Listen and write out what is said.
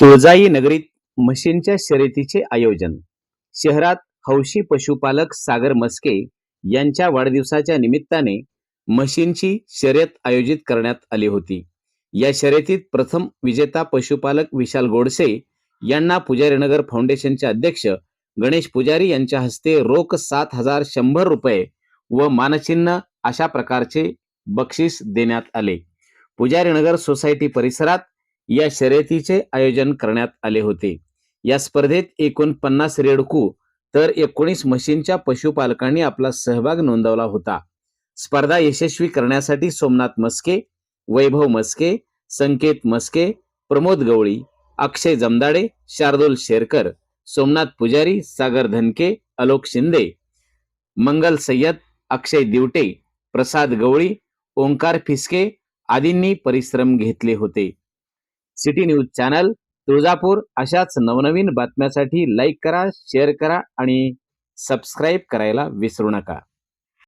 तुळजाई नगरीत म्हशींच्या शर्यतीचे आयोजन. शहरात हौशी पशुपालक सागर मस्के यांच्या वाढदिवसाच्या निमित्ताने म्हशींची शर्यत आयोजित करण्यात आली होती. या शर्यतीत प्रथम विजेता पशुपालक विशाल गोडसे यांना पुजारीनगर फाउंडेशनचे अध्यक्ष गणेश पुजारी यांच्या हस्ते रोख सात हजार शंभर रुपये व मानचिन्ह अशा प्रकारचे बक्षीस देण्यात आले. पुजारीनगर सोसायटी परिसरात या शर्यतीचे आयोजन करण्यात आले होते. या स्पर्धेत एकूण पन्नास रेडकू तर एकोणीस म्हशींच्या पशुपालकांनी आपला सहभाग नोंदवला होता. स्पर्धा यशस्वी करण्यासाठी सोमनाथ मस्के वैभव मस्के संकेत मस्के प्रमोद गवळी अक्षय जमदाडे शार्दुल शेरकर सोमनाथ पुजारी सागर धनके अलोक शिंदे मंगल सय्यद अक्षय दिवटे प्रसाद गवळी ओंकार फिसके आदींनी परिश्रम घेतले होते. City news channel Tuljapur. अशाच नवनवीन बातम्यासाठी लाईक करा शेअर करा आणि सबस्क्राईब करायला विसरू नका.